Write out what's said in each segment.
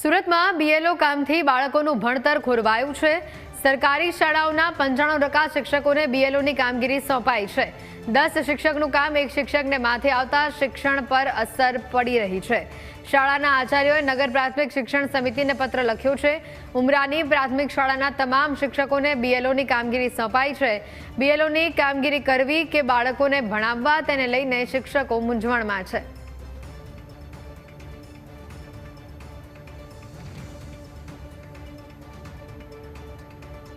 સુરતમાં બીએલઓ કામથી બાળકોનું ભણતર ખોરવાયું છે. સરકારી શાળાઓના પંચાણું ટકા શિક્ષકોને બીએલઓની કામગીરી સોંપાઈ છે. દસ શિક્ષકનું કામ એક શિક્ષકને માથે આવતા શિક્ષણ પર અસર પડી રહી છે. શાળાના આચાર્યોએ નગર પ્રાથમિક શિક્ષણ સમિતિને પત્ર લખ્યો છે. ઉમરાની પ્રાથમિક શાળાના તમામ શિક્ષકોને બીએલઓની કામગીરી સોંપાઈ છે. બીએલઓની કામગીરી કરવી કે બાળકોને ભણાવવા તેને લઈને શિક્ષકો મૂંઝવણમાં છે.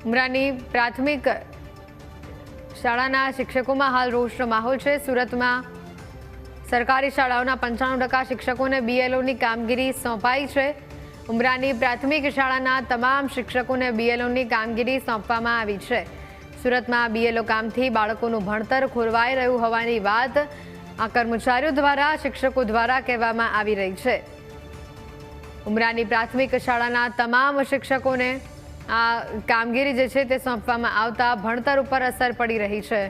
ઉમરાની પ્રાથમિક શાળાના શિક્ષકોમાં હાલ રોષનો માહોલ છે. સુરતમાં સરકારી શાળાઓના પંચાણું ટકા શિક્ષકોને બીએલઓની કામગીરી સોંપાઈ છે. ઉમરાની પ્રાથમિક શાળાના તમામ શિક્ષકોને બીએલઓની કામગીરી સોંપવામાં આવી છે. સુરતમાં બીએલઓ કામથી બાળકોનું ભણતર ખોરવાઈ રહ્યું હોવાની વાત આ કર્મચારીઓ દ્વારા, શિક્ષકો દ્વારા કહેવામાં આવી રહી છે. ઉમરાની પ્રાથમિક શાળાના તમામ શિક્ષકોને આ કામગીરી જે છે તે સોંપવામાં આવતા ભણતર ઉપર અસર પડી રહી છે.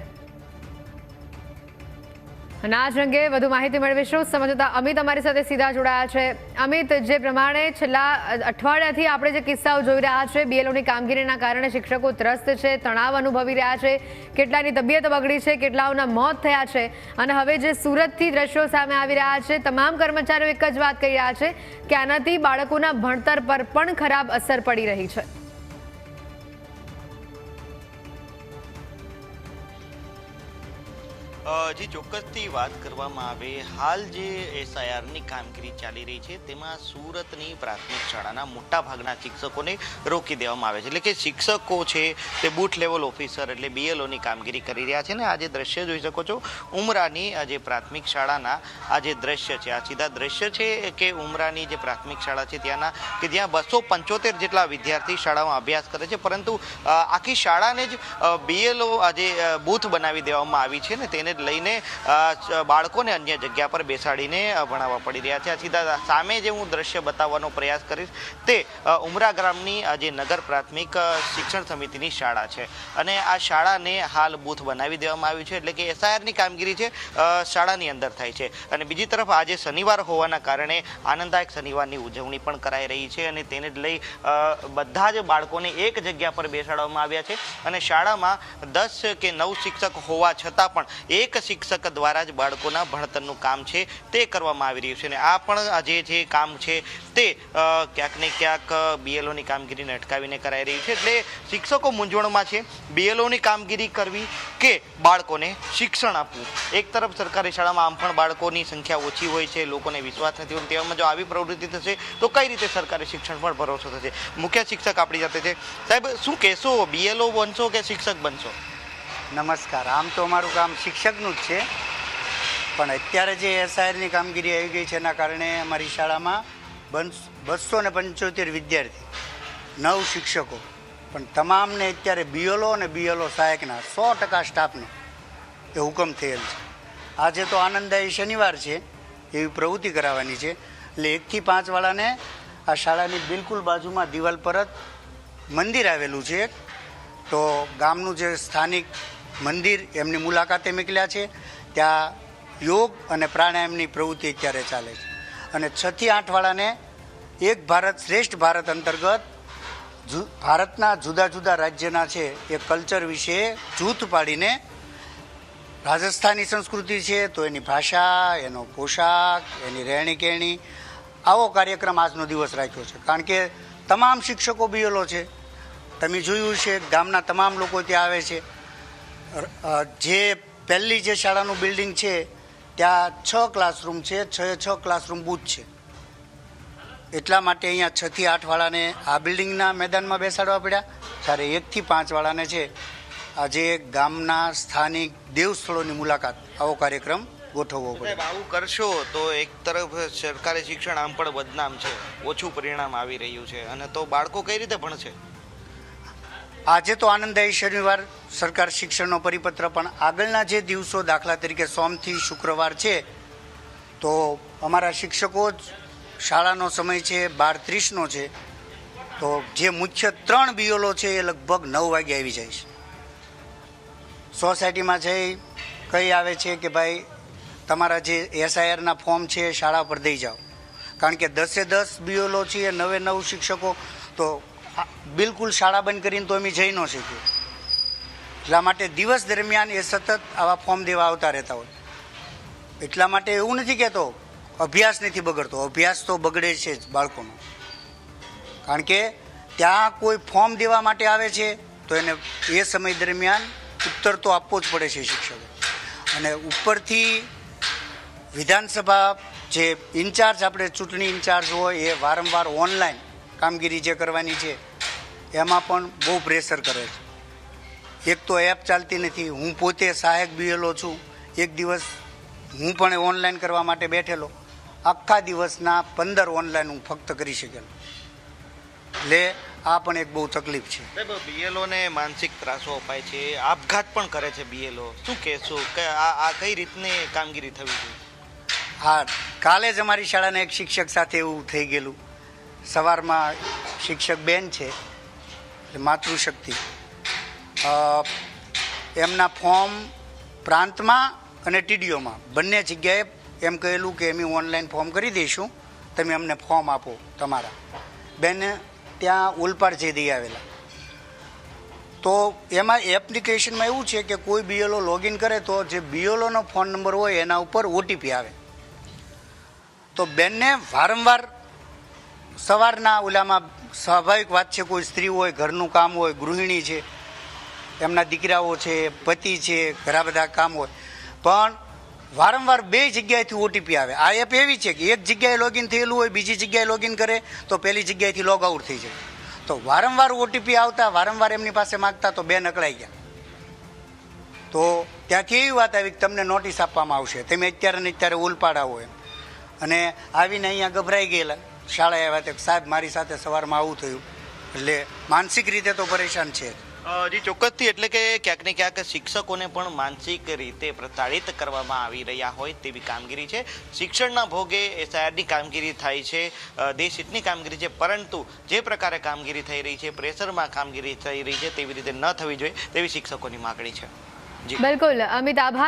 અને આ જ અંગે વધુ માહિતી મેળવીશું. સમજતા અમિત અમારી સાથે સીધા જોડાયા છે. અમિત, જે પ્રમાણે છેલ્લા અઠવાડિયાથી આપણે જે કિસ્સાઓ જોઈ રહ્યા છે બીએલઓની કામગીરીના કારણે શિક્ષકો ત્રસ્ત છે, તણાવ અનુભવી રહ્યા છે, કેટલાની તબિયત બગડી છે, કેટલાઓના મોત થયા છે અને હવે જે સુરતથી દ્રશ્યો સામે આવી રહ્યા છે, તમામ કર્મચારીઓ એક જ વાત કહી રહ્યા છે કે આનાથી બાળકોના ભણતર પર પણ ખરાબ અસર પડી રહી છે. જે ચોક્કસથી વાત કરવામાં આવે, હાલ જે એસઆઈઆરની કામગીરી ચાલી રહી છે, તેમાં સુરતની પ્રાથમિક શાળાના મોટા ભાગના શિક્ષકોને રોકી દેવામાં આવે છે. એટલે કે શિક્ષકો છે, તે બૂથ લેવલ ઓફિસર એટલે બીએલઓની કામગીરી કરી રહ્યા છે ને આ જે દ્રશ્ય જોઈ શકો છો, ઉમરાની જે પ્રાથમિક શાળાના આ જે દ્રશ્ય છે, આ સીધા દ્રશ્ય છે કે ઉમરાની જે પ્રાથમિક શાળા છે ત્યાંના, કે જ્યાં બસો પંચોતેર જેટલા વિદ્યાર્થી શાળામાં અભ્યાસ કરે છે, પરંતુ આખી શાળાને જ બીએલઓ આજે બૂથ બનાવી દેવામાં આવી છે ને તેને લઈને બાળકોને અન્ય જગ્યા પર બેસાડીને ભણાવવા પડી રહ્યા છે. આ સીધા સામે જે હું દ્રશ્ય બતાવવાનો પ્રયાસ કરીશ, તે ઉમરા ગ્રામની જે નગર પ્રાથમિક શિક્ષણ સમિતિની શાળા છે. અને આ શાળાને હાલ બૂથ બનાવી દેવામાં આવ્યું છે, એટલે કે એસઆઈઆરની કામગીરી છે શાળાની અંદર થાય છે. અને બીજી તરફ આજે શનિવાર હોવાના કારણે આનંદદાયક શનિવારની ઉજવણી પણ કરાઈ રહી છે અને તેને જ લઈ બધા જ બાળકોને એક જગ્યા પર બેસાડવામાં આવ્યા છે. અને શાળામાં દસ કે નવ શિક્ષક હોવા છતાં પણ એક શિક્ષક દ્વારા જ બાળકોના ભણતરનું કામ છે તે કરવામાં આવી રહ્યું છે અને આ પણ જે જે કામ છે તે ક્યાંક ને ક્યાંક બીએલઓની કામગીરીને અટકાવીને કરાઈ રહી છે. એટલે શિક્ષકો મૂંઝવણમાં છે. બીએલઓની કામગીરી કરવી કે બાળકોને શિક્ષણ આપવું? એક તરફ સરકારી શાળામાં આમ પણ બાળકોની સંખ્યા ઓછી હોય છે, લોકોને વિશ્વાસ નથી હોતો. તેવામાં જો આવી પ્રવૃત્તિ થશે, તો કઈ રીતે સરકારી શિક્ષણ પર ભરોસો થશે? મુખ્ય શિક્ષક આપણી સાથે છે. સાહેબ, શું કહેશો? બીએલઓ બનશો કે શિક્ષક બનશો? નમસ્કાર. આમ તો અમારું કામ શિક્ષકનું જ છે. પણ અત્યારે જે એસઆઈઆરની કામગીરી આવી ગઈ છે એના કારણે અમારી શાળામાં બસ- ને પંચોતેર વિદ્યાર્થી, નવ શિક્ષકો. પણ તમામને અત્યારે બીએલઓ અને બીએલઓ સહાયકના સો ટકા સ્ટાફનો એ હુકમ થયેલ છે. આજે તો આનંદદાયી શનિવાર છે, એવી પ્રવૃત્તિ કરાવવાની છે. એટલે એકથી પાંચવાળાને આ શાળાની બિલકુલ બાજુમાં દિવાલ પર જ મંદિર આવેલું છે તો ગામનું જે સ્થાનિક મંદિર, એમની મુલાકાતે નીકળ્યા છે. ત્યાં યોગ અને પ્રાણાયામની પ્રવૃત્તિ અત્યારે ચાલે છે. અને છથી આઠવાળાને એક ભારત શ્રેષ્ઠ ભારત અંતર્ગત ભારતના જુદા જુદા રાજ્યના છે એ કલ્ચર વિશે જૂથ પાડીને રાજસ્થાની સંસ્કૃતિ છે, તો એની ભાષા, એનો પોશાક, એની રહેણી કહેણી આવો કાર્યક્રમ આજનો દિવસ રાખ્યો છે. કારણ કે તમામ શિક્ષકો બીએલો છે. તમે જોયું છે ગામના તમામ લોકો ત્યાં આવે છે. જે પહેલી જે શાળાનું બિલ્ડિંગ છે ત્યાં છ ક્લાસરૂમ છે છ છ ક્લાસરૂમ બૂથ છે. એટલા માટે અહીંયા છથી આઠવાળાને આ બિલ્ડિંગના મેદાનમાં બેસાડવા પડ્યા. જ્યારે એકથી પાંચવાળાને છે આજે ગામના સ્થાનિક દેવ સ્થળોની મુલાકાત આવો કાર્યક્રમ ગોઠવવો પડે આવું કરશો તો એક તરફ સરકારી શિક્ષણ આમ પણ બદનામ છે ઓછું પરિણામ આવી રહ્યું છે અને તો બાળકો કઈ રીતે ભણશે? આજે તો આનંદદાયી શનિવાર સરકાર શિક્ષણનો પરિપત્ર પણ આગળના જે દિવસો દાખલા તરીકે સોમથી શુક્રવાર છે, તો અમારા શિક્ષકો જ શાળાનો સમય છે, બાર ત્રીસનો છે, તો જે મુખ્ય ત્રણ બીઓલો છે એ લગભગ નવ વાગે આવી જાય છે. સોસાયટીમાં જઈ કઈ આવે છે કે ભાઈ તમારા જે એસઆઈઆરના ફોર્મ છે શાળા પર દઈ જાઓ. કારણ કે દસે દસ બીઓલો છીએ નવે નવ શિક્ષકો, તો બિલકુલ શાળા બંધ કરીને તો અમે જઈ ન શકીએ. એટલા માટે દિવસ દરમિયાન એ સતત આવા ફોર્મ દેવા આવતા રહેતા હોય. એટલા માટે એવું નથી કહેતો, અભ્યાસ નથી બગડતો. અભ્યાસ તો બગડે છે જ બાળકોનો. કારણ કે ત્યાં કોઈ ફોર્મ દેવા માટે આવે છે, તો એને એ સમય દરમિયાન ઉત્તર તો આપવો જ પડે છે શિક્ષકો. અને ઉપરથી વિધાનસભા જે ઇન્ચાર્જ આપણે ચૂંટણી ઇન્ચાર્જ હોય, એ વારંવાર ઓનલાઈન કામગીરી જે કરવાની છે, એમાં પણ બહુ પ્રેશર કરે છે. એક તો એપ ચાલતી નથી. હું પોતે સહાયક બીએલઓ છું. એક દિવસ હું પણ ઓનલાઈન કરવા માટે બેઠેલો. આખા દિવસના પંદર ઓનલાઈન હું ફક્ત કરી શકેલો. એટલે આ પણ એક બહુ તકલીફ છે. સાહેબ બીએલઓ ને માનસિક ત્રાસો અપાય છે. આપઘાત પણ કરે છે બીએલઓ શું કહેશો? કે આ આ કઈ રીતની કામગીરી થવી જોઈએ? હા કાલે જ અમારી શાળાના એક શિક્ષક સાથે એવું થઈ ગયેલું. સવારમાં શિક્ષક બેન છે એટલે માતૃશક્તિ. એમના ફોર્મ પ્રાંતમાં અને ટીડીઓમાં. બંને જગ્યાએ એમ કહેલું કે અમે ઓનલાઈન ફોર્મ કરી દઈશું. તમે અમને ફોર્મ આપો તમારા. બેન, ત્યાં ઓલપાડ જઈ દઈ આવેલા. તો એમાં એપ્લિકેશનમાં એવું છે કે કોઈ બીએલઓ લોગિન કરે તો જે બીએલઓનો ફોન નંબર હોય એના ઉપર ઓટીપી આવે. તો બેનને વારંવાર સવારના ઓલામાં સ્વાભાવિક વાત છે, કોઈ સ્ત્રી હોય, ઘરનું કામ હોય, ગૃહિણી છે એમના દીકરાઓ છે, પતિ છે, ઘણા બધા કામ હોય. પણ વારંવાર બે જગ્યાએથી ઓટીપી આવે. આ એપ એવી છે કે એક જગ્યાએ લોગિન થયેલું હોય, બીજી જગ્યાએ લોગિન કરે, તો પહેલી જગ્યાએથી લોગ આઉટ થઈ જાય. તો વારંવાર ઓટીપી આવતા, વારંવાર એમની પાસે માગતા, તો બે નકળાઈ ગયા. તો ત્યાંથી એવી વાત આવી કે તમને નોટિસ આપવામાં આવશે. તમે અત્યારે ને અત્યારે ઉલપાડા હોય અને આવીને અહીંયા ગભરાઈ ગયેલા. શાળાએ આવ્યા સાહેબ, મારી સાથે સવારમાં આવું થયું. એટલે માનસિક રીતે તો પરેશાન છે. જ. ચોક્કસથી. એટલે કે ક્યાંક ને ક્યાંક શિક્ષકોને પણ માનસિક રીતે પ્રતાડિત કરવામાં આવી રહ્યા હોય તેવી કામગીરી છે. શિક્ષણના ભોગે એસઆઈઆરની કામગીરી થાય છે દેશહિતની કામગીરી છે, પરંતુ જે પ્રકારે કામગીરી થઈ રહી છે, પ્રેશરમાં કામગીરી થઈ રહી છે, તેવી રીતે ન થવી જોઈએ તેવી શિક્ષકોની માગણી છે. બિલકુલ. અમિત, આભાર.